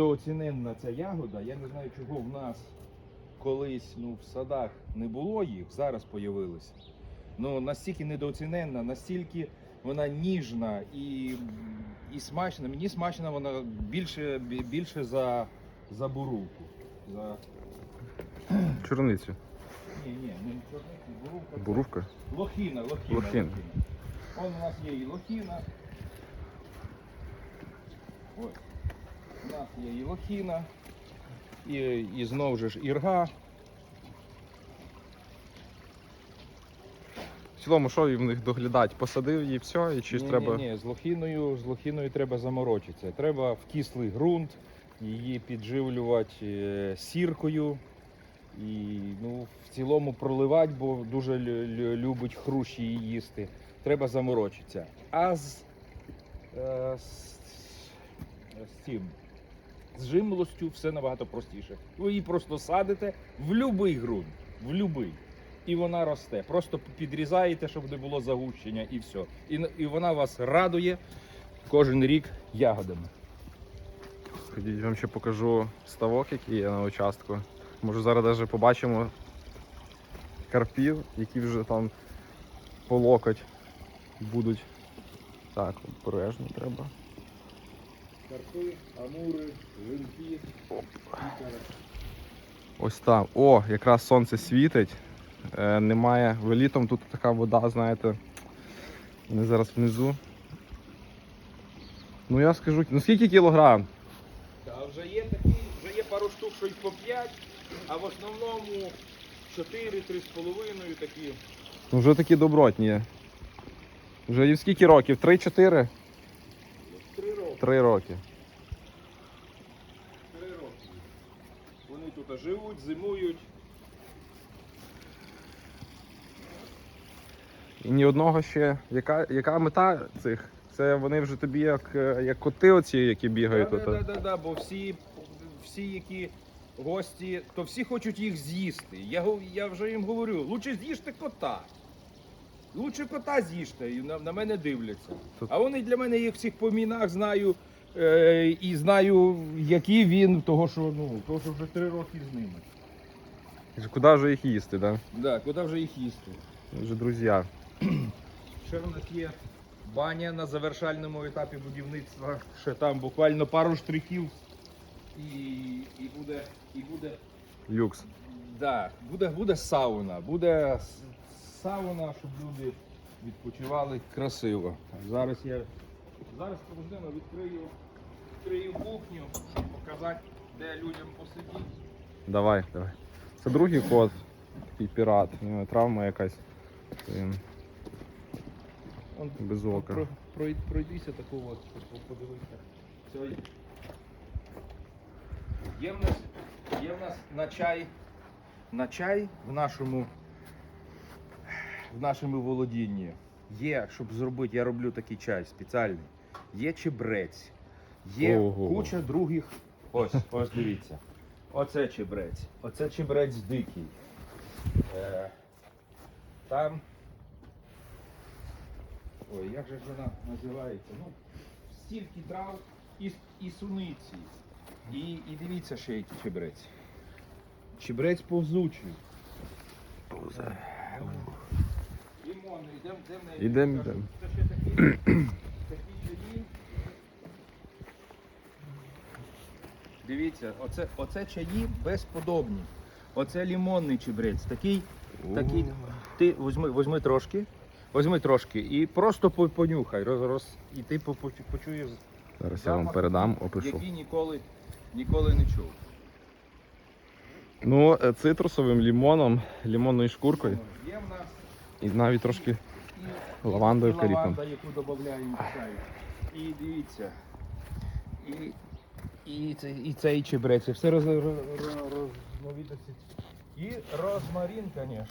Недооціненна ця ягода. Я не знаю, чого в нас колись ну, в садах не було їх, зараз появилися. Ну, настільки недооціненна, настільки вона ніжна і, і смачна. Мені смачна вона більше, більше за, за бурулку. За... Чорницю. Ні, ні, не чорницю, бурулка. це Бурувка. Лохіна, лохіна. Лохіна. Он у нас є і лохіна. Ось. У нас є і лохіна. І, і знову ж ірга. В цілому, що в них доглядати? Посадив її все, і чи ні, треба. Ні, ні, з лохіною, з лохіною треба заморочитися. Треба в кислий ґрунт, її підживлювати е, сіркою. І ну, в цілому проливати, бо дуже лю- лю- любить хрущі її їсти. Треба заморочитися. А з, е, з, з цим. З жимолостю все набагато простіше. Ви її просто садите в будь-який ґрунт, в будь-який. І вона росте. Просто підрізаєте, щоб не було загущення, і все. І, і вона вас радує кожен рік ягодами. Ходіть, вам ще покажу ставок, який є на участку. Може зараз навіть побачимо карпів, які вже там по локоть будуть. Так, обережно треба. Карпи, амури, винки. Ось там. О, якраз сонце світить. Е, немає. Літом тут така вода, знаєте. Вони зараз внизу. Ну я скажу, ну скільки кілограм? Та вже є такі, вже є пару штук, що й по 5, а в основному 4-3,5 такі. Ну вже такі добротні. Вже і скільки років? 3-4? 3 роки. 3 роки. Вони тут живуть, зимують. І ні одного ще. Яка, яка мета цих? Це вони вже тобі як, е, як коти оці, які бігають Да, тут. да, да, да, да, бо всі, всі, які гості, то всі хочуть їх з'їсти. Я, я вже їм говорю, лучше з'їжте кота. Лучше кота з'їжте, і на, на мене дивляться. А вони для мене їх всіх по іменах знаю е, і знаю, який він, того що, ну, того, що вже три роки з ними. Куди вже їх їсти, да? Да, куди вже їх їсти? Вже друзі. Ще в нас є баня на завершальному етапі будівництва. Ще там буквально пару штрихів і, і буде. І буде Люкс. Да, буде, буде сауна, буде сауна, щоб люди відпочивали красиво. Зараз я зараз подождемо, відкрию, відкрию кухню, щоб показати, де людям посидіти. Давай, давай. Це другий кот, такий пірат. У нього травма якась. Він Он, без ока. про, прой- пройдися таку от, щоб подивитися. Все. Є в нас, є в нас на чай, на чай в нашому, в нашому володінні. Є, щоб зробити, я роблю такий чай спеціальний. Є чебрець, є Ого. куча других. Ось, ось дивіться. Оце чебрець. Оце чебрець дикий. Е, там Ой, як же ж вона називається? Ну, стільки трав і, і суниці. І, і дивіться ще який чебрець. Чебрець повзучий. Повзе. Йдемо, йдемо. Дивіться, оце, оце чаї безподобні. Оце лімонний чебрець. Такий, такий. Ти візьми, візьми трошки. Візьми трошки і просто понюхай, роз, роз, і ти по- по- почуєш, Зараз я вам передам, опишу. який ніколи, ніколи не чув. Ну, е, цитрусовим лімоном, лімонною шкуркою Є в нас і навіть трошки Лавандою, каріпом. лаванда, яку додаємо чай. І дивіться. І, і, і цей чебрець, і все роз, роз, роз, розновидності. І розмарин, звісно.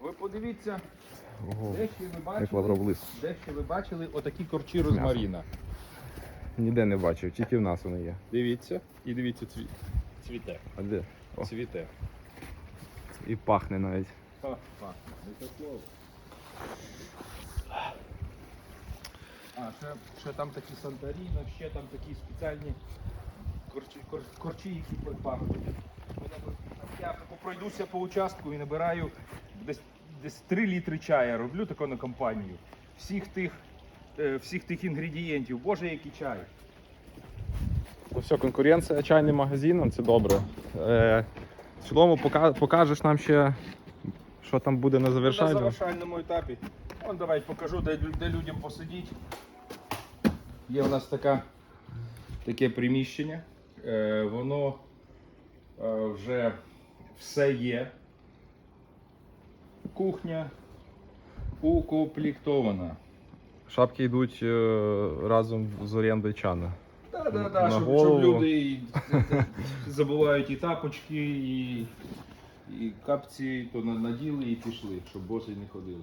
Ви подивіться, Ого, де ще ви бачили, де ще ви бачили отакі корчі розмаріна. Ніде не бачив, тільки в нас вони є. Дивіться, і дивіться цвіт. Цвіте. А де? О. Цвіте. І пахне навіть. А, ще, ще там такі Санторіно, ще там такі спеціальні корчі, які пахнуть. Я пройдуся по участку і набираю десь, десь 3 літри чая. Роблю таку на компанію. Всіх тих, е, всіх тих інгредієнтів. Боже, який чай. Ну все, конкуренція чайним магазином, це добре. Е, в цілому покажеш нам ще, що там буде на На завершальному. завершальному етапі. Вон давай покажу, де, де людям посидіти. Є у нас така, таке приміщення. Е, воно е, вже все є. Кухня укомплектована. Шапки йдуть е, разом з орендою чана. Да, да, На щоб, щоб люди і, забувають і тапочки, і, і капці, то наділи і пішли, щоб боси не ходили.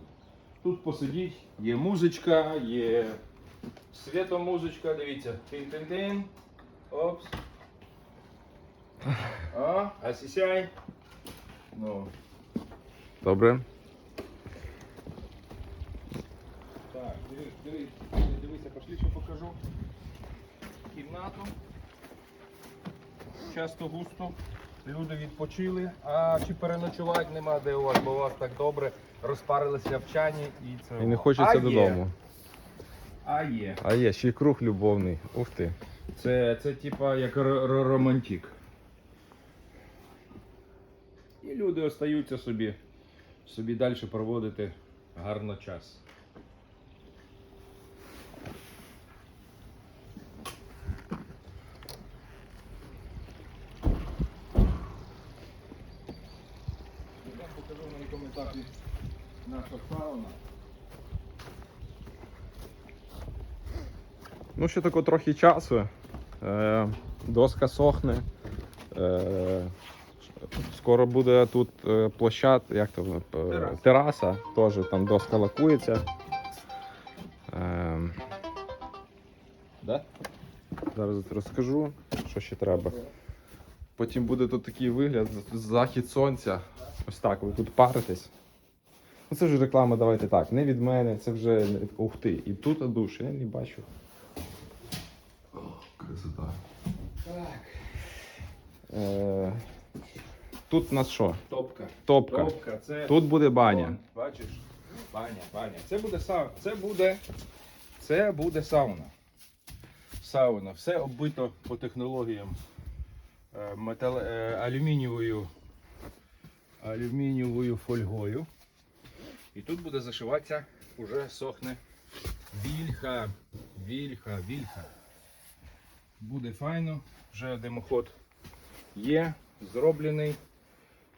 Тут посидіть, є музичка, є світомузичка, дивіться. Тин-тин-тин. Опс. А, а сісяй. Ну, Добре. так, дивись, дивись, дивися, пошли, що покажу. Кімнату. Часто густо. Люди відпочили. А чи переночувати нема де у вас, бо у вас так добре розпарилися в чані і це. І не хочеться а є, додому. А є. А є, ще й круг любовний. Ух ти. Це, це типа як романтик. І люди остаються собі, собі далі проводити гарно час. Я покажу на якому етапі наша сауна. Ну, ще тако трохи часу. Е, доска сохне. Е, скоро буде тут е, площад, як то Тераса. тераса, теж там доска лакується. Да? зараз розкажу, що ще треба. Потім буде тут такий вигляд, захід сонця. Ось так, ви тут паритесь. Ну, це вже реклама, давайте так. Не від мене, це вже ух ти. І тут душ, я не бачу. О, красота. Так. Е, тут у нас що? Топка. Топка. Топка, це Тут буде баня. Вон, Бачиш? Баня, баня. Це буде сауна. Це буде. Це буде сауна. Сауна. Все оббито по технологіям е, метал, е, алюмінієвою, алюмінієвою фольгою. І тут буде зашиватися, уже сохне вільха, вільха, вільха. Буде файно, вже димоход є, зроблений,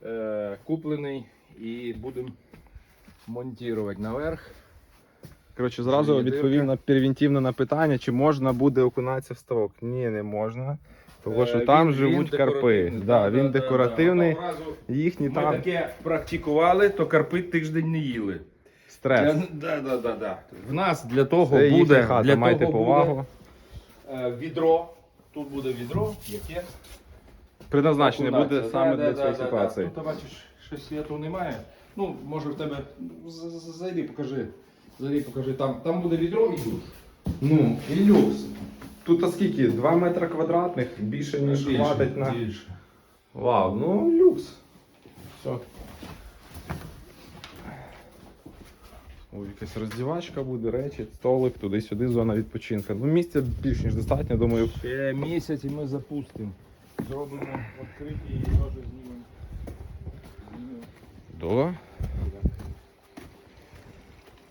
е, куплений і будемо монтувати наверх. Коротше, зразу відповів на превентивне на питання, чи можна буде окунатися в ставок. Ні, не можна. Тому що Е, там він- живуть він карпи. Да, він декоративний, їхні Ми там таке практикували, то карпи тиждень не їли. стрес. Для- да, да, да, да. В нас для того Це буде, хата, для майте того повагу. буде е, відро. Тут буде відро, яке Предназначене буде саме Да, для да, цієї да, ситуації. Да. Тут бачиш, що світу немає. Ну, може в тебе. Зайди, покажи. Зайди, покажи. Там, там буде відро і душ. Ну, І люкс. Тут а скільки? 2 метри квадратних, більше ніж Більше, хватить на. більше. Вау, ну люкс. Все. Ой, якась роздівачка буде, речі, столик, туди-сюди, зона відпочинку. Ну, місця більш ніж достатньо, думаю. Ще місяць і ми запустимо. Зробимо відкриті і теж знімемо. Знімемо. Да.